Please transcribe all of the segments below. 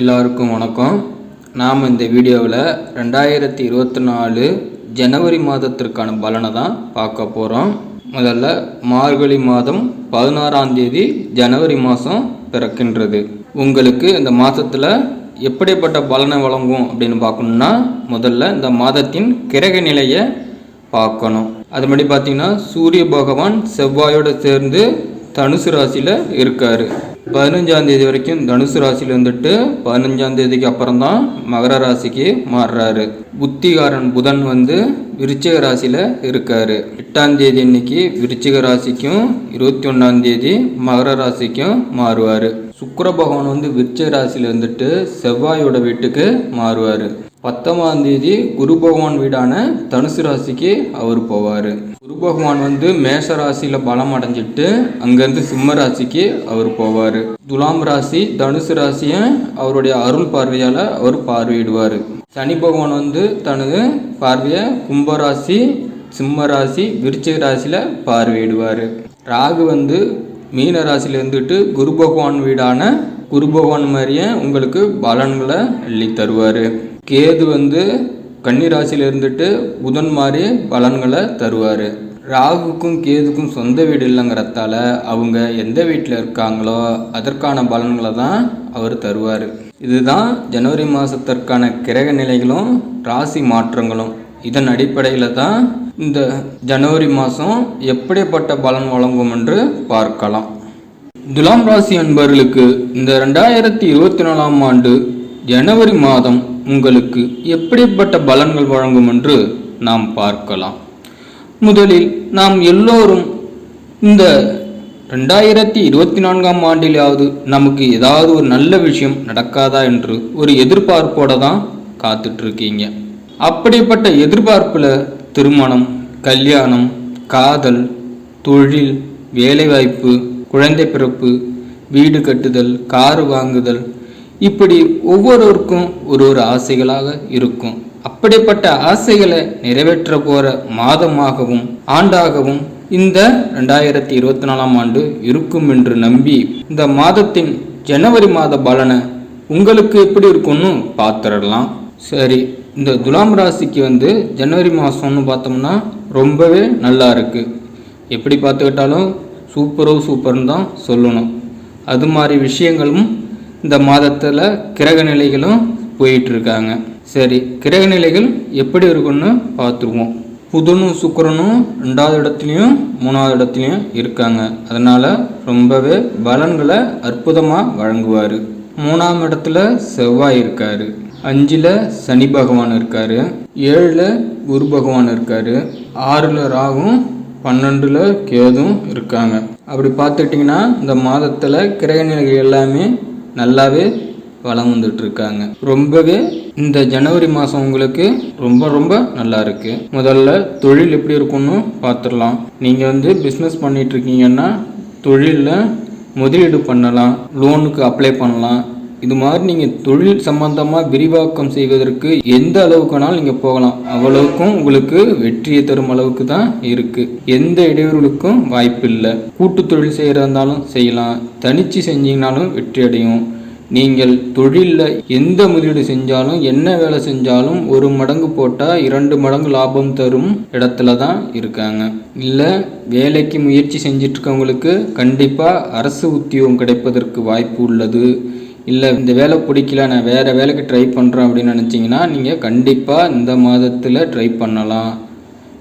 எல்லாருக்கும் வணக்கம். நாம் இந்த வீடியோவில் ரெண்டாயிரத்தி இருபத்தி நாலு ஜனவரி மாதத்திற்கான பலனை தான் பார்க்க போகிறோம் முதல்ல மார்கழி மாதம் பதினாறாம் தேதி ஜனவரி மாதம் பிறக்கின்றது. உங்களுக்கு இந்த மாதத்தில் எப்படிப்பட்ட பலனை வழங்கும் அப்படின்னு பார்க்கணுன்னா முதல்ல இந்த மாதத்தின் கிரக நிலையை பார்க்கணும். அது மாதிரி பார்த்தீங்கன்னா சூரிய பகவான் செவ்வாயோடு சேர்ந்து தனுசு ராசியில் இருக்கார். பதினஞ்சாம் தேதி வரைக்கும் தனுசு ராசியில் இருந்துட்டு பதினஞ்சாம் தேதிக்கு அப்புறம் தான் மகர ராசிக்கு மாறுறாரு. புத்திகாரன் புதன் வந்து விருச்சிக ராசியில் இருக்கார். எட்டாம் தேதி இன்னைக்கு விருச்சிக ராசிக்கும் இருபத்தி ஒன்றாம் தேதி மகர ராசிக்கும் மாறுவார். சுக்கர பகவான் வந்து விருச்சிக ராசியில் இருந்துட்டு செவ்வாயோட வீட்டுக்கு மாறுவார். பத்தொன்பதாம் தேதி குரு பகவான் வீடான தனுசு ராசிக்கு அவர் போவார். குரு பகவான் வந்து மேஷ ராசியில் பலம் அடைஞ்சிட்டு அங்கேருந்து சிம்ம ராசிக்கு அவர் போவார். துலாம் ராசி தனுசு ராசியை அவருடைய அருள் பார்வையால் அவர் பார்வையிடுவார். சனி பகவான் வந்து தனது பார்வையை கும்பராசி சிம்ம ராசி விருச்சிக ராசியில் பார்வையிடுவார். ராகு வந்து மீன ராசியில் இருந்துட்டு குரு பகவான் வீடான குரு பகவான் மாதிரியே உங்களுக்கு பலன்களை அள்ளி தருவார் கேது வந்து கன்னி ராசியில் இருந்துட்டு புதன் மாதிரி பலன்களை தருவார். ராகுக்கும் கேதுக்கும் சொந்த வீடு இல்லைங்கிறதால அவங்க எந்த வீட்டில் இருக்காங்களோ அதற்கான பலன்களை தான் அவர் தருவார். இதுதான் ஜனவரி மாதத்திற்கான கிரக நிலைகளும் ராசி மாற்றங்களும். இதன் அடிப்படையில் தான் இந்த ஜனவரி மாதம் எப்படிப்பட்ட பலன் வழங்கும் என்று பார்க்கலாம். துலாம் ராசி அன்பர்களுக்கு இந்த ரெண்டாயிரத்தி இருபத்தி நாலாம் ஆண்டு ஜனவரி மாதம் உங்களுக்கு எப்படிப்பட்ட பலன்கள் வழங்கும் என்று நாம் பார்க்கலாம். முதலில் நாம் எல்லோரும் இந்த ரெண்டாயிரத்தி இருபத்தி நான்காம் ஆண்டிலாவது நமக்கு ஏதாவது ஒரு நல்ல விஷயம் நடக்காதா என்று ஒரு எதிர்பார்ப்போட தான் காத்துட்டு இருக்கீங்க அப்படிப்பட்ட எதிர்பார்ப்பில் திருமணம் கல்யாணம் காதல் தொழில் வேலைவாய்ப்பு குழந்தை பிறப்பு வீடு கட்டுதல் கார் வாங்குதல் இப்படி ஒவ்வொருவருக்கும் ஒரு ஒரு ஆசைகளாக இருக்கும். அப்படிப்பட்ட ஆசைகளை நிறைவேற்ற போகிற மாதமாகவும் ஆண்டாகவும் இந்த ரெண்டாயிரத்தி இருபத்தி நாலாம் ஆண்டு இருக்கும் என்று நம்பி இந்த மாதத்தின் ஜனவரி மாத பலனை உங்களுக்கு எப்படி இருக்கும்னு பார்த்துடலாம் சரி இந்த துலாம் ராசிக்கு வந்து ஜனவரி மாதம்னு பார்த்தோம்னா ரொம்பவே நல்லா இருக்குது எப்படி பார்த்துக்கிட்டாலும் சூப்பரோ சூப்பர்னு தான் சொல்லணும். அது மாதிரி விஷயங்களும் இந்த மாதத்தில் கிரக நிலைகளும் போயிட்டுருக்காங்க. சரி கிரக நிலைகள் எப்படி இருக்குன்னு பார்த்துருவோம். புதனும் சுக்கரனும் ரெண்டாவது இடத்துலையும் மூணாவது இடத்துலையும் இருக்காங்க. அதனால் ரொம்பவே பலன்களை அற்புதமாக வழங்குவார். மூணாம் இடத்துல செவ்வாய் இருக்கார். அஞ்சில் சனி பகவான் இருக்கார். ஏழில் குரு பகவான் இருக்கார். ஆறில் ராகும் பன்னெண்டில் கேதும் இருக்காங்க. அப்படி பார்த்துட்டிங்கன்னா இந்த மாதத்தில் கிரக நிலைகள் எல்லாமே நல்லாவே வளம் வந்துட்டுருக்காங்க. ரொம்பவே இந்த ஜனவரி மாதம் உங்களுக்கு ரொம்ப ரொம்ப நல்லா இருக்கு. முதல்ல தொழில் எப்படி இருக்கும்னு பார்த்துடலாம் நீங்கள் வந்து பிஸ்னஸ் பண்ணிட்டு இருக்கீங்கன்னா தொழிலில் முதலீடு பண்ணலாம். லோனுக்கு அப்ளை பண்ணலாம். இது மாதிரி நீங்கள் தொழில் சம்பந்தமாக விரிவாக்கம் செய்வதற்கு எந்த அளவுக்கு வேணாலும் நீங்கள் போகலாம். அவ்வளவுக்கும் உங்களுக்கு வெற்றியை தரும் அளவுக்கு தான் இருக்குது எந்த இடையூறுகளுக்கும் வாய்ப்பு இல்லை கூட்டு தொழில் செய்கிறதாலும் செய்யலாம். தனிச்சு செஞ்சீங்கனாலும் வெற்றி அடையும். நீங்கள் தொழிலில் எந்த முதலீடு செஞ்சாலும் என்ன வேலை செஞ்சாலும் ஒரு மடங்கு போட்டால் இரண்டு மடங்கு லாபம் தரும் இடத்துல தான் இருக்காங்க. இல்லை வேலைக்கு முயற்சி செஞ்சிட்ருக்கவங்களுக்கு கண்டிப்பாக அரசு உத்தியோகம் கிடைப்பதற்கு வாய்ப்பு உள்ளது. இல்லை இந்த வேலை பிடிக்கல நான் வேறு வேலைக்கு ட்ரை பண்ணுறேன் அப்படின்னு நினச்சிங்கன்னா நீங்கள் கண்டிப்பாக இந்த மாதத்தில் ட்ரை பண்ணலாம்.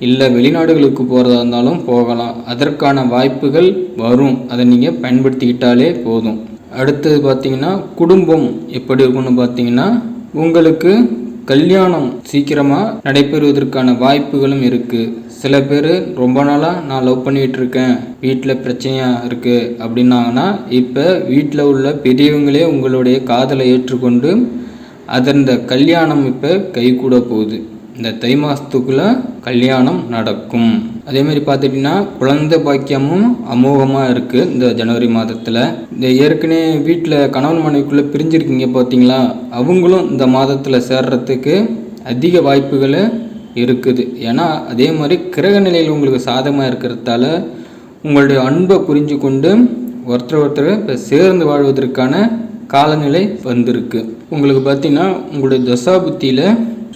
இல்லை வெளிநாடுகளுக்கு போகிறதா இருந்தாலும் போகலாம். அதற்கான வாய்ப்புகள் வரும். அதை நீங்கள் பயன்படுத்திக்கிட்டாலே போதும். அடுத்தது பார்த்தீங்கன்னா குடும்பம் எப்படி இருக்கும்னு பார்த்தீங்கன்னா உங்களுக்கு கல்யாணம் சீக்கிரமாக நடைபெறுவதற்கான வாய்ப்புகளும் இருக்குது சில பேர் ரொம்ப நாளாக நான் லவ் பண்ணிகிட்டு இருக்கேன் வீட்டில் பிரச்சனையாக இருக்குது அப்படின்னாங்கன்னா இப்போ வீட்டில் உள்ள பெரியவங்களே உங்களுடைய காதலை ஏற்றுக்கொண்டு அதன் கல்யாணம் இப்போ கைகூட போகுது. இந்த தை மாதத்துக்குள்ளே கல்யாணம் நடக்கும். அதே மாதிரி பார்த்துட்டிங்கன்னா குழந்தை பாக்கியமும் அமோகமாக இருக்குது இந்த ஜனவரி மாதத்தில். இந்த ஏற்கனவே வீட்டில் கணவன் மனைவிக்குள்ளே பிரிஞ்சிருக்கீங்க பார்த்தீங்களா? அவங்களும் இந்த மாதத்தில் சேர்றதுக்கு அதிக வாய்ப்புகள் இருக்குது. ஏன்னா அதே மாதிரி கிரக நிலையில் உங்களுக்கு சாதகமாக இருக்கிறதால உங்களுடைய அன்பை புரிஞ்சு கொண்டு ஒருத்தர் ஒருத்தர் இப்போ சேர்ந்து வாழ்வதற்கான காலநிலை வந்திருக்கு. உங்களுக்கு பார்த்தீங்கன்னா உங்களுடைய தசாபுத்தியில்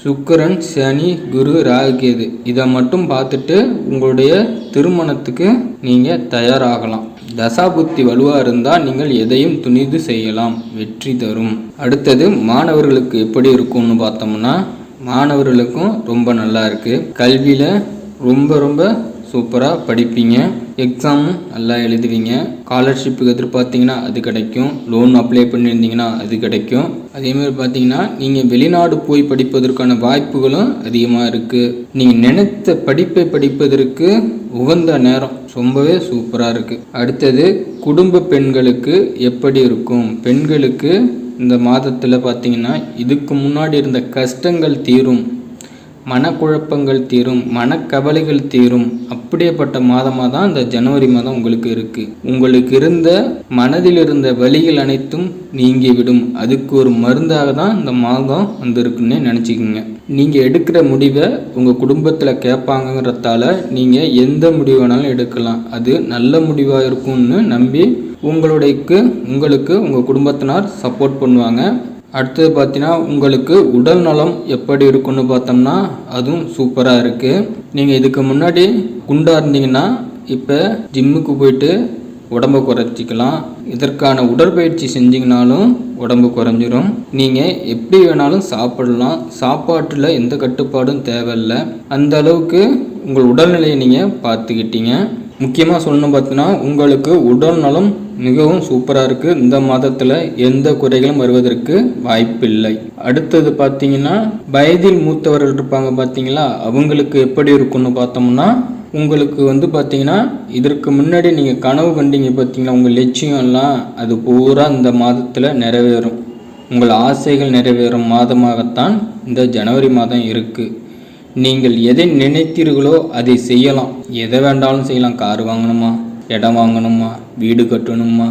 சுக்கரன் சனி குரு ராகுகேது இதை மட்டும் பார்த்துட்டு உங்களுடைய திருமணத்துக்கு நீங்கள் தயாராகலாம். தசாபுத்தி வலுவாக இருந்தால் நீங்கள் எதையும் துணிந்து செய்யலாம். வெற்றி தரும். அடுத்தது மாணவர்களுக்கு எப்படி இருக்கும்னு பார்த்தோம்னா மாணவர்களுக்கும் ரொம்ப நல்லா இருக்குது கல்வியில் ரொம்ப ரொம்ப சூப்பராக படிப்பீங்க. எக்ஸாமும் நல்லா எழுதுவீங்க. ஸ்காலர்ஷிப்புக்கு எதிர்பார்த்தீங்கன்னா அது கிடைக்கும். லோன் அப்ளை பண்ணியிருந்தீங்கன்னா அது கிடைக்கும். அதேமாதிரி பார்த்தீங்கன்னா நீங்கள் வெளிநாடு போய் படிப்பதற்கான வாய்ப்புகளும் அதிகமாக இருக்குது நீங்கள் நினைத்த படிப்பை படிப்பதற்கு உகந்த நேரம் ரொம்பவே சூப்பராக இருக்குது அடுத்தது குடும்ப பெண்களுக்கு எப்படி இருக்கும்? பெண்களுக்கு இந்த மாதத்தில் பார்த்தீங்கன்னா இதுக்கு முன்னாடி இருந்த கஷ்டங்கள் தீரும். மனக்குழப்பங்கள் தீரும் மனக்கவலைகள் தீரும். அப்படியேப்பட்ட மாதமாக தான் இந்த ஜனவரி மாதம் உங்களுக்கு இருக்குது உங்களுக்கு இருந்த மனதில் இருந்த வழிகள் அனைத்தும் நீங்கிவிடும். அதுக்கு ஒரு மருந்தாக தான் இந்த மாதம் வந்திருக்குன்னு நினச்சிக்கோங்க. நீங்கள் எடுக்கிற முடிவை உங்கள் குடும்பத்தில் கேட்பாங்கங்கிறதால நீங்கள் எந்த முடிவு வேணாலும் எடுக்கலாம். அது நல்ல முடிவாக இருக்கும்னு நம்பி உங்களுடையக்கு உங்களுக்கு உங்கள் குடும்பத்தினர் சப்போர்ட் பண்ணுவாங்க. அடுத்தது பார்த்தீங்கன்னா உங்களுக்கு உடல் நலம் எப்படி இருக்குன்னு பார்த்தோம்னா அதுவும் சூப்பராக இருக்குது நீங்கள் இதுக்கு முன்னாடி குண்டாக இருந்தீங்கன்னா இப்போ ஜிம்முக்கு போயிட்டு உடம்பை குறைச்சிக்கலாம். இதற்கான உடற்பயிற்சி செஞ்சிங்கனாலும் உடம்பு குறைஞ்சிரும். நீங்கள் எப்படி வேணாலும் சாப்பிடலாம். சாப்பாட்டில் எந்த கட்டுப்பாடும் தேவையில்லை. அந்த அளவுக்கு உங்கள் உடல்நிலையை நீங்கள் பார்த்துக்கிட்டீங்க. முக்கியமாக சொல்லணும் பார்த்தீங்கன்னா உங்களுக்கு உடல் நலம் மிகவும் சூப்பராக இருக்குது இந்த மாதத்தில் எந்த குறைகளும் வருவதற்கு வாய்ப்பில்லை. அடுத்தது பார்த்தீங்கன்னா வயதில் மூத்தவர்கள் இருப்பாங்க பார்த்தீங்களா அவங்களுக்கு எப்படி இருக்கும்னு பார்த்தோம்னா உங்களுக்கு வந்து பார்த்தீங்கன்னா இதற்கு முன்னாடி நீங்கள் கனவு கண்டீங்க பார்த்தீங்களா உங்கள் லட்சியம் எல்லாம் அது பூரா இந்த மாதத்தில் நிறைவேறும். உங்கள் ஆசைகள் நிறைவேறும் மாதமாகத்தான் இந்த ஜனவரி மாதம் இருக்குது நீங்கள் எதை நினைத்தீர்களோ அதை செய்யலாம். எதை வேண்டாலும் செய்யலாம். கார் வாங்கணுமா? இடம் வாங்கணுமா? வீடு கட்டணுமா?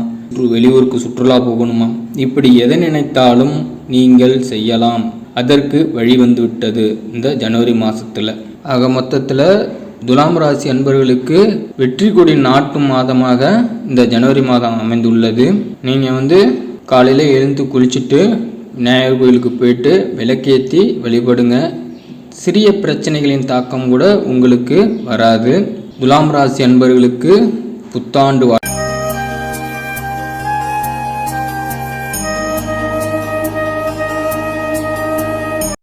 வெளியூருக்கு சுற்றுலா போகணுமா? இப்படி எதை நினைத்தாலும் நீங்கள் செய்யலாம். அதற்கு வழி வந்துவிட்டது இந்த ஜனவரி மாதத்தில் ஆக மொத்தத்தில் துலாம் ராசி அன்பர்களுக்கு வெற்றி கொடி நாட்டும் மாதமாக இந்த ஜனவரி மாதம் அமைந்துள்ளது. நீங்கள் வந்து காலையில் எழுந்து குளிச்சுட்டு விநாயகர் கோயிலுக்கு போயிட்டு விளக்கேற்றி வழிபடுங்க. சிறிய பிரச்சனைகளின் தாக்கம் கூட உங்களுக்கு வராது. துலாம் ராசி அன்பர்களுக்கு புத்தாண்டு வாழ்